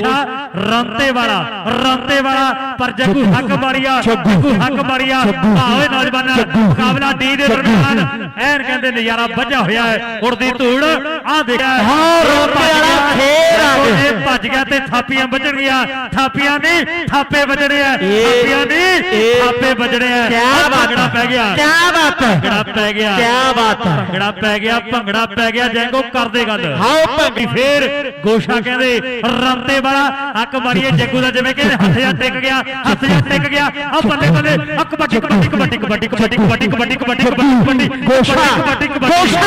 ਗੋਸ਼ਾ ਰੰਤੇ ਵਾਲਾ ਰੰਤੇ ਵਾਲਾ, ਪਰ ਜੱਗੂ ਹੱਕ ਮਾਰੀਆ ਜੱਗੂ ਹੱਕ ਮਾਰੀਆ, ਭਾਵੇਂ ਨੌਜਵਾਨਾਂ ਮੁਕਾਬਲਾ ਡੀ ਦੇ ਦਰਮਿਆਨ ਐਨ ਕਹਿੰਦੇ ਨਜ਼ਾਰਾ ਵੱਜਾ ਹੋਇਆ ਹੈ, ਉੜਦੀ ਧੂੜ ਆ ਦੇਖਿਆ ਹਾਂ, ਰੋਂਦੇ ਵਾਲਾ ਫੇਰ ਆ ਗਿਆ। ਇਹ ਭੱਜ ਗਿਆ ਤੇ ਥਾਪੀਆਂ ਵੱਜਣਗੀਆਂ ਥਾਪੀਆਂ ਨਹੀਂ ਥਾਪੇ ਵੱਜਣੇ ਆ ਥਾਪੀਆਂ ਇਹ- ਥਾਪੇ ਵੱਜਣੇ ਆ ਕਿਆ ਭੰਗੜਾ ਪੈ ਗਿਆ ਕਿਆ ਬਾਤ ਭੰਗੜਾ ਪੈ ਗਿਆ ਕਿਆ ਬਾਤ ਭੰਗੜਾ ਪੈ ਗਿਆ ਭੰਗੜਾ ਪੈ ਗਿਆ ਜੈਂਗੋ ਕਰਦੇ ਗੱਲ ਹਾਂ ਭੰਗੀ ਫੇਰ ਗੋਸ਼ਾ ਕਹਿੰਦੇ ਰੰਤੇ ਵਾਲਾ ਹੱਕ ਮਾਰੀਏ ਜੱਗੂ ਦਾ ਜਿਵੇਂ ਕਹਿੰਦੇ ਹੱਥ ਜਾਂ ਟਿਕ ਗਿਆ ਹੱਥ ਜਾਂ ਟਿਕ ਗਿਆ ਆ ਬੱਲੇ ਬੱਲੇ ਆ ਕਬੱਡੀ ਕਬੱਡੀ ਕਬੱਡੀ ਕਬੱਡੀ ਕਬੱਡੀ ਕਬੱਡੀ ਕਬੱਡੀ ਕਬੱਡੀ ਕਬੱਡੀ ਗੋਸ਼ਾ ਗੋਸ਼ਾ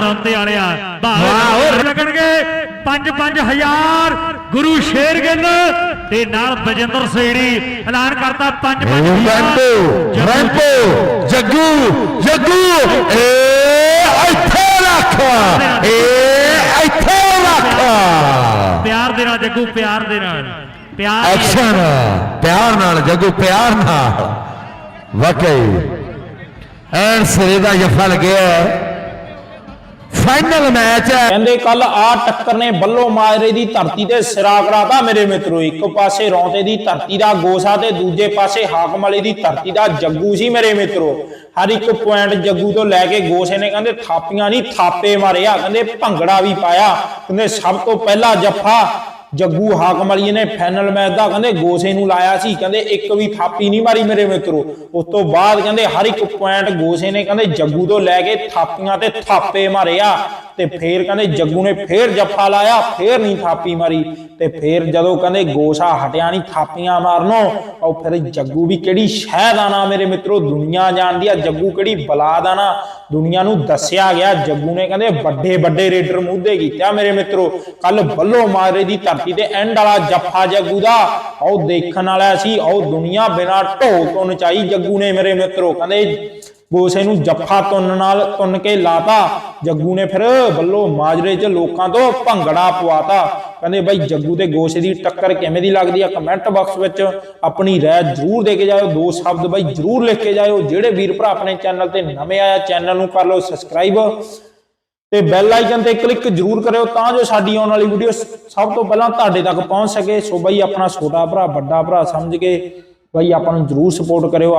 ਰੰਤੇ ਵਾਲਿਆ ਵਾਹ, ਵਾਹ। ਲੱਗਣਗੇ। 5-5000 ਗੁਰੂ ਸ਼ੇਰਗਿੱਲ ਤੇ ਨਾਲ ਬਜਿੰਦਰ ਸੇੜੀ ਐਲਾਨ ਕਰਤਾ 5-5000 ਰੈਂਪੋ ਰੈਂਪੋ ਜੱਗੂ ਜੱਗੂ ਏ ਇੱਥੇ ਰੱਖ। ਏ ਇੱਥੇ ਰੱਖ। ਪਿਆਰ ਦੇ ਨਾਲ ਜੱਗੂ ਪਿਆਰ ਦੇ ਨਾਲ। ਪਿਆਰ ਐਕਸ਼ਨ। ਪਿਆਰ ਨਾਲ ਜੱਗੂ ਪਿਆਰ ਨਾਲ। ਵਾਕਈ। ਐਨ ਸਿਰੇ ਦਾ ਜਫਾ ਲੱਗਿਆ ਫਾਈਨਲ ਮੈਚ ਹੈ। ਕਹਿੰਦੇ ਕੱਲ ਆ ਟੱਕਰ ਨੇ ਬੱਲੋ ਮਾਜਰੇ ਦੀ ਧਰਤੀ ਤੇ ਸਿਰਾ ਕਰਾਤਾ ਮੇਰੇ ਮਿੱਤਰੋ, ਇੱਕ ਪਾਸੇ ਰੌਂਤੇ ਦੀ ਧਰਤੀ ਦਾ ਗੋਸਾ ਤੇ ਦੂਜੇ ਪਾਸੇ ਹਾਕਮ ਵਾਲੇ ਦੀ ਧਰਤੀ ਦਾ ਜੱਗੂ ਸੀ ਮੇਰੇ ਮਿੱਤਰੋ। ਹਰ ਇੱਕ ਪੁਆਇੰਟ ਜੱਗੂ ਤੋਂ ਲੈ ਕੇ ਗੋਸੇ ਨੇ ਕਹਿੰਦੇ ਥਾਪੀਆਂ ਨਹੀਂ, ਥਾਪੇ ਮਾਰਿਆ ਕਹਿੰਦੇ ਭੰਗੜਾ ਵੀ ਪਾਇਆ, ਕਹਿੰਦੇ ਸਭ ਤੋਂ ਪਹਿਲਾ ਜੱਫਾ ਜੱਗੂ ਹਾਕਮ ਵਾਲੀ ਨੇ ਫਾਈਨਲ ਮੈਚ ਦਾ ਕਹਿੰਦੇ ਗੋਸੇ ਨੂੰ ਲਾਇਆ ਸੀ, ਕਹਿੰਦੇ ਇੱਕ ਵੀ ਥਾਪੀ ਨਹੀਂ ਮਾਰੀ ਮੇਰੇ ਮਿੱਤਰੋ। ਉਸ ਤੋਂ ਬਾਅਦ ਕਹਿੰਦੇ ਹਰ ਇੱਕ ਪੁਆਇੰਟ ਗੋਸੇ ਨੇ ਕਹਿੰਦੇ ਜੱਗੂ ਤੋਂ ਲੈ ਕੇ ਥਾਪੀਆਂ ਤੇ ਥਾਪੇ ਮਾਰਿਆ ਤੇ ਫੇਰ ਕਹਿੰਦੇ ਜੱਗੂ ਨੇ ਫੇਰ ਜੱਫਾ ਲਾਇਆ, ਫੇਰ ਨਹੀਂ ਥਾਪੀ ਮਾਰੀ ਤੇ ਫੇਰ ਜਦੋਂ ਕਹਿੰਦੇ ਗੋਸਾ ਹਟਿਆ ਨਹੀਂ ਥਾਪੀਆਂ ਮਾਰਨੋਂ, ਉਹ ਫਿਰ ਜੱਗੂ ਵੀ ਕਿਹੜੀ ਸ਼ਹਿ ਦਾ ਨਾ ਮੇਰੇ ਮਿੱਤਰੋ, ਦੁਨੀਆ ਜਾਣਦੀ ਆ ਜੱਗੂ ਕਿਹੜੀ ਬਲਾ ਦਾ ਨਾ ਦੁਨੀਆ ਨੂੰ ਦੱਸਿਆ ਗਿਆ, ਜੱਗੂ ਨੇ ਕਹਿੰਦੇ ਵੱਡੇ ਵੱਡੇ ਰੇਡਰ ਮੂਧੇ ਕੀਤਾ ਮੇਰੇ ਮਿੱਤਰੋ। ਕੱਲ ਬੱਲੋ ਮਾਰੇ ਦੀ ਧਰਤੀ ਤੇ ਐਂਡ ਵਾਲਾ ਜੱਫਾ ਜੱਗੂ ਦਾ, ਉਹ ਦੇਖਣ ਵਾਲਾ ਸੀ, ਉਹ ਦੁਨੀਆ ਬਿਨਾ ਢੋਲ ਤੋਂ ਨਚਾਈ ਜੱਗੂ ਨੇ ਮੇਰੇ ਮਿੱਤਰੋ, ਕਹਿੰਦੇ ਗੋਸੇ ਨੂੰ ਜੱਫਾ ਤੁੰਨ ਨਾਲ ਤੁੰਨ ਕੇ ਲਾਤਾ, ਜੱਗੂ ਨੇ ਫਿਰ ਬੱਲੋ ਮਾਜਰੇ 'ਚ ਲੋਕਾਂ ਤੋਂ ਭੰਗੜਾ ਪਵਾਤਾ, ਕਹਿੰਦੇ ਬਾਈ ਜੱਗੂ ਤੇ ਗੋਸੇ ਦੀ ਟੱਕਰ ਕਿਵੇਂ ਦੀ ਲੱਗਦੀ ਆ ਕਮੈਂਟ ਬਾਕਸ ਵਿੱਚ ਆਪਣੀ ਰਾਏ ਜਰੂਰ ਦੇ ਕੇ ਜਾਇਓ, ਦੋ ਸ਼ਬਦ ਬਾਈ ਜਰੂਰ ਲਿਖ ਕੇ ਜਾਇਓ, ਜਿਹੜੇ ਵੀਰ ਭਰਾ ਆਪਣੇ ਚੈਨਲ ਤੇ ਨਵੇਂ ਆਇਆ ਚੈਨਲ ਨੂੰ ਕਰ ਲਓ ਸਬਸਕ੍ਰਾਈਬ ਤੇ ਬੈਲ ਆਈਕਨ ਤੇ ਕਲਿੱਕ ਜਰੂਰ ਕਰਿਓ ਤਾਂ ਜੋ ਸਾਡੀ ਆਉਣ ਵਾਲੀ ਵੀਡੀਓ ਸਭ ਤੋਂ ਪਹਿਲਾਂ ਤੁਹਾਡੇ ਤੱਕ ਪਹੁੰਚ ਸਕੇ। ਸੋ ਬਾਈ ਆਪਣਾ ਛੋਟਾ ਭਰਾ, ਵੱਡਾ ਭਰਾ ਸਮਝ ਕੇ ਬਾਈ ਆਪਾਂ ਨੂੰ ਜਰੂਰ ਸਪੋਰਟ ਕਰਿਓ।